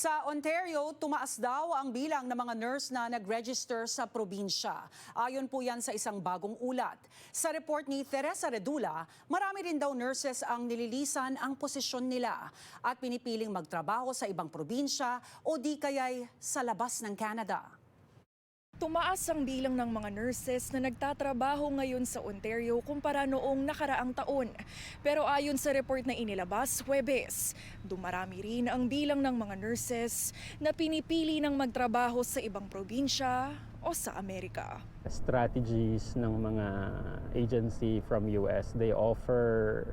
Sa Ontario, tumaas daw ang bilang ng mga nurse na nag-register sa probinsya. Ayon po yan sa isang bagong ulat. Sa report ni Teresa Redula, marami rin daw nurses ang nililisan ang posisyon nila at pinipiling magtrabaho sa ibang probinsya o di kaya'y sa labas ng Canada. Tumaas ang bilang ng mga nurses na nagtatrabaho ngayon sa Ontario kumpara noong nakaraang taon. Pero ayon sa report na inilabas, Huwebes, dumarami rin ang bilang ng mga nurses na pinipili ng magtrabaho sa ibang probinsya o sa Amerika. strategies ng mga agency from US they offer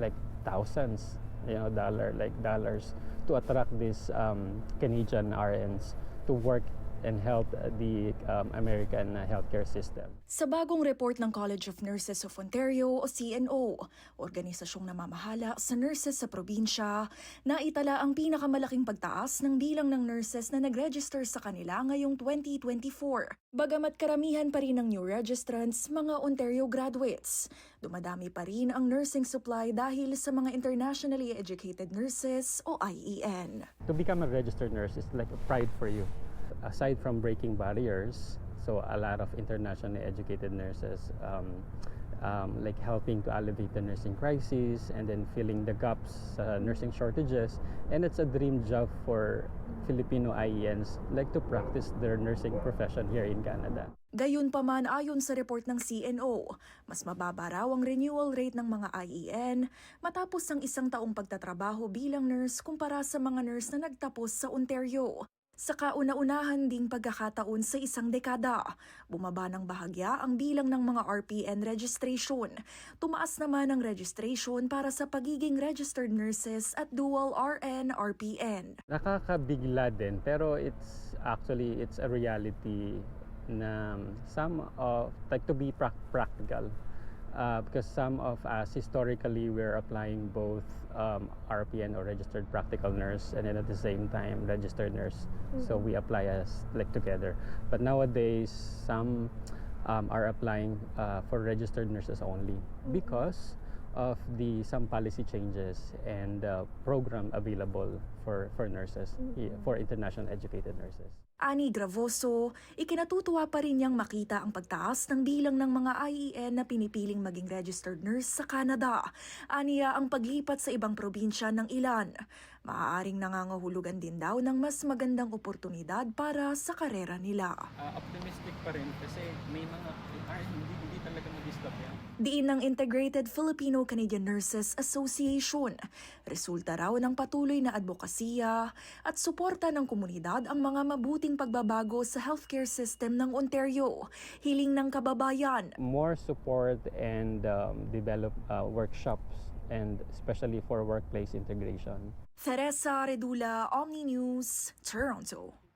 like thousands you know dollar like dollars to attract these um, Canadian RNs to work and help the um, American uh, healthcare system. Sa bagong report ng College of Nurses of Ontario o CNO, organisasyong namamahala sa nurses sa probinsya, naitala ang pinakamalaking pagtaas ng bilang ng nurses na nag-register sa kanila ngayong 2024. Bagamat karamihan pa rin ng new registrants mga Ontario graduates, dumadami pa rin ang nursing supply dahil sa mga internationally educated nurses o IEN. To become a registered nurse is like a pride for you. Aside from breaking barriers, so a lot of internationally educated nurses um, um, like helping to alleviate the nursing crisis and then filling the gaps sa nursing shortages. And it's a dream job for Filipino IENs like to practice their nursing profession here in Canada. Gayunpaman ayon sa report ng CNO, mas mababa raw ang renewal rate ng mga IEN matapos ang isang taong pagtatrabaho bilang nurse kumpara sa mga nurse na nagtapos sa Ontario. Sa kauna-unahan ding pagkakataon sa isang dekada, bumaba ng bahagya ang bilang ng mga RPN registration. Tumaas naman ang registration para sa pagiging registered nurses at dual RN-RPN. Nakakabigla din pero it's actually it's a reality na some of like to be prac- practical uh, because some of us historically we're applying both um, RPN or registered practical nurse and then at the same time registered nurse. So we apply as like together. But nowadays some um, are applying uh, for registered nurses only because of the some policy changes and uh, program available for for nurses yeah, for international educated nurses Ani Gravoso, ikinatutuwa pa rin niyang makita ang pagtaas ng bilang ng mga IEN na pinipiling maging registered nurse sa Canada. Aniya ang paglipat sa ibang probinsya ng ilan. Maaaring nangangahulugan din daw ng mas magandang oportunidad para sa karera nila. Ah, optimistic pa rin kasi may mga ay, Diin ng Integrated Filipino-Canadian Nurses Association. Resulta raw ng patuloy na advokasya at suporta ng komunidad ang mga mabuting pagbabago sa healthcare system ng Ontario. Hiling ng kababayan. more support and um, develop uh, workshops and especially for workplace integration Teresa Redula, Omni News, Toronto.